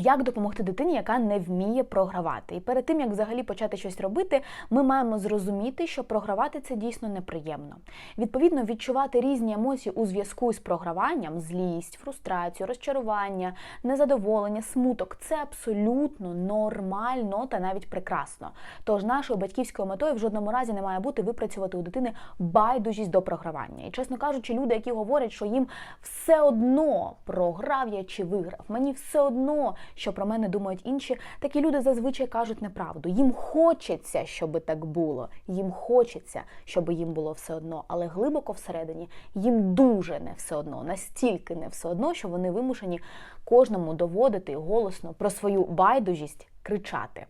Як допомогти дитині, яка не вміє програвати? І перед тим як взагалі почати щось робити, ми маємо зрозуміти, що програвати це дійсно неприємно. Відповідно, відчувати різні емоції у зв'язку з програванням: злість, фрустрацію, розчарування, незадоволення, смуток це абсолютно нормально та навіть прекрасно. Тож нашою батьківською метою в жодному разі не має бути випрацювати у дитини байдужість до програвання. І чесно кажучи, люди, які говорять, що їм все одно програв я чи виграв, мені все одно що про мене думають інші, такі люди зазвичай кажуть неправду. Їм хочеться, щоб так було. Їм хочеться, щоб їм було все одно, але глибоко всередині їм дуже не все одно, настільки не все одно, що вони вимушені кожному доводити голосно про свою байдужість. Кричати.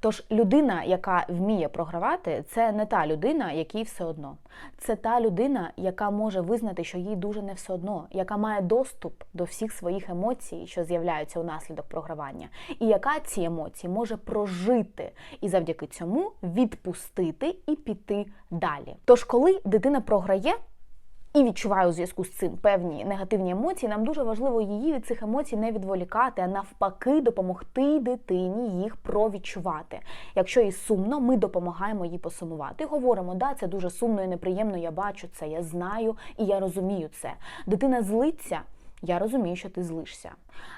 Тож людина, яка вміє програвати, це не та людина, якій все одно. Це та людина, яка може визнати, що їй дуже не все одно, яка має доступ до всіх своїх емоцій, що з'являються унаслідок програвання, і яка ці емоції може прожити і завдяки цьому відпустити і піти далі. Тож, коли дитина програє, і відчуває у зв'язку з цим певні негативні емоції, нам дуже важливо її від цих емоцій не відволікати, а навпаки, допомогти дитині їх провідчувати. Якщо їй сумно, ми допомагаємо їй посумувати. Говоримо, да, це дуже сумно і неприємно, я бачу це, я знаю і я розумію це. Дитина злиться, я розумію, що ти злишся.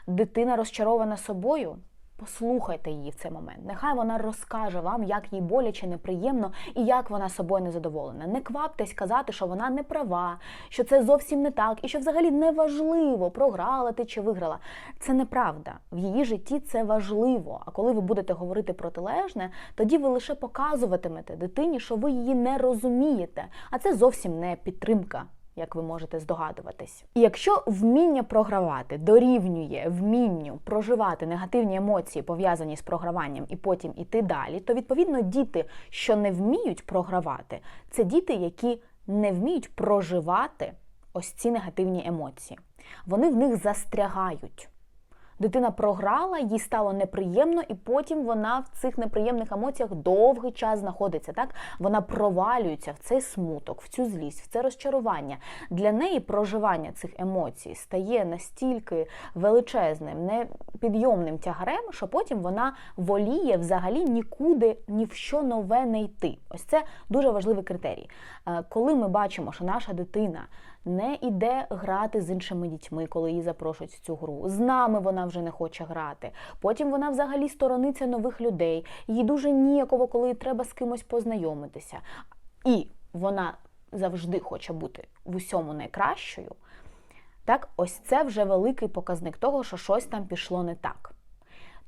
Дитина розчарована собою. Послухайте її в цей момент. Нехай вона розкаже вам, як їй боляче, неприємно і як вона собою незадоволена. Не кваптесь казати, що вона не права, що це зовсім не так, і що взагалі не важливо, програла ти чи виграла. Це неправда. В її житті це важливо. А коли ви будете говорити протилежне, тоді ви лише показуватимете дитині, що ви її не розумієте. А це зовсім не підтримка як ви можете здогадуватись. І якщо вміння програвати дорівнює вмінню проживати негативні емоції, пов'язані з програванням, і потім іти далі, то відповідно діти, що не вміють програвати, це діти, які не вміють проживати ось ці негативні емоції. Вони в них застрягають. Дитина програла, їй стало неприємно, і потім вона в цих неприємних емоціях довгий час знаходиться. Так вона провалюється в цей смуток, в цю злість, в це розчарування. Для неї проживання цих емоцій стає настільки величезним, непідйомним тягарем, що потім вона воліє взагалі нікуди ні в що нове не йти. Ось це дуже важливий критерій. Е, коли ми бачимо, що наша дитина не йде грати з іншими дітьми, коли її запрошують в цю гру. З нами вона вже не хоче грати. Потім вона взагалі сторониться нових людей. Їй дуже ніяково, коли треба з кимось познайомитися. І вона завжди хоче бути в усьому найкращою. Так, ось це вже великий показник того, що щось там пішло не так.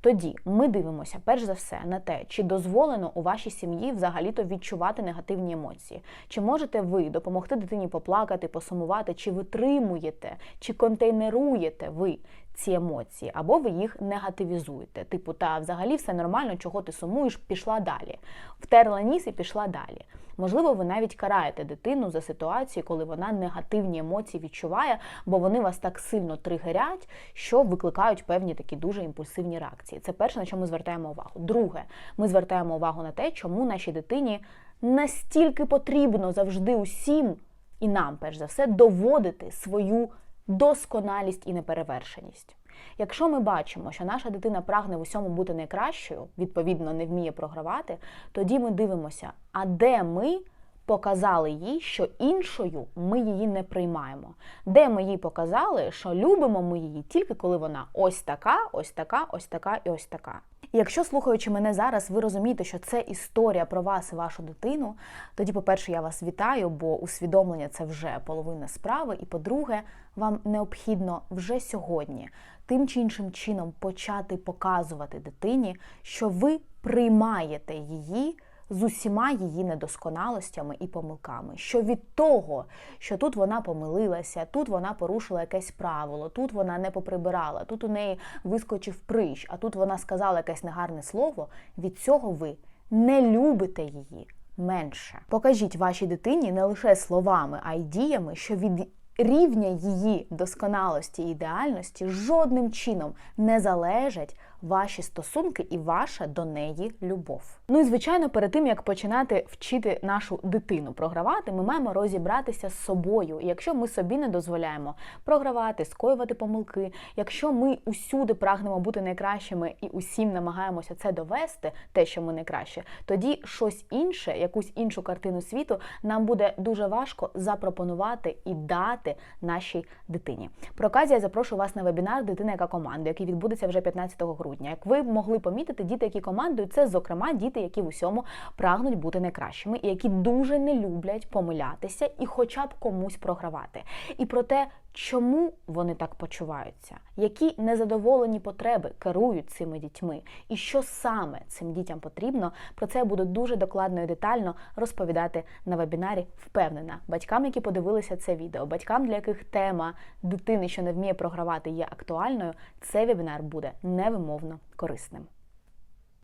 Тоді ми дивимося перш за все на те, чи дозволено у вашій сім'ї взагалі-то відчувати негативні емоції. Чи можете ви допомогти дитині поплакати, посумувати, чи витримуєте, чи контейнеруєте ви ці емоції, або ви їх негативізуєте. Типу, та взагалі все нормально, чого ти сумуєш, пішла далі. Втерла ніс і пішла далі. Можливо, ви навіть караєте дитину за ситуацію, коли вона негативні емоції відчуває, бо вони вас так сильно тригерять, що викликають певні такі дуже імпульсивні реакції. Це перше, на що ми звертаємо увагу. Друге, ми звертаємо увагу на те, чому нашій дитині настільки потрібно завжди усім і нам, перш за все, доводити свою досконалість і неперевершеність. Якщо ми бачимо, що наша дитина прагне в усьому бути найкращою, відповідно, не вміє програвати, тоді ми дивимося, а де ми показали їй, що іншою ми її не приймаємо. Де ми їй показали, що любимо ми її тільки коли вона ось така, ось така, ось така і ось така. І якщо слухаючи мене зараз, ви розумієте, що це історія про вас і вашу дитину, тоді, по-перше, я вас вітаю, бо усвідомлення це вже половина справи. І по-друге, вам необхідно вже сьогодні тим чи іншим чином почати показувати дитині, що ви приймаєте її з усіма її недосконалостями і помилками. Що від того, що тут вона помилилася, тут вона порушила якесь правило, тут вона не поприбирала, тут у неї вискочив прищ, а тут вона сказала якесь негарне слово. Від цього ви не любите її менше. Покажіть вашій дитині не лише словами, а й діями, що від рівня її досконалості і ідеальності жодним чином не залежать ваші стосунки і ваша до неї любов. Ну і звичайно, перед тим як починати вчити нашу дитину програвати, ми маємо розібратися з собою. І якщо ми собі не дозволяємо програвати, скоювати помилки, якщо ми усюди прагнемо бути найкращими і усім намагаємося це довести, те, що ми найкраще, тоді щось інше, якусь іншу картину світу, нам буде дуже важко запропонувати і дати нашій дитині. Проказі я запрошую вас на вебінар Дитина яка команда, який відбудеться вже 15 грудня. Як ви могли помітити, діти, які командують, це зокрема діти, які в усьому прагнуть бути найкращими, і які дуже не люблять помилятися і, хоча б комусь програвати. І про те, чому вони так почуваються, які незадоволені потреби керують цими дітьми, і що саме цим дітям потрібно, про це я буду дуже докладно і детально розповідати на вебінарі. Впевнена, батькам, які подивилися це відео, батькам, для яких тема дитини, що не вміє програвати, є актуальною, цей вебінар буде невимовно корисним.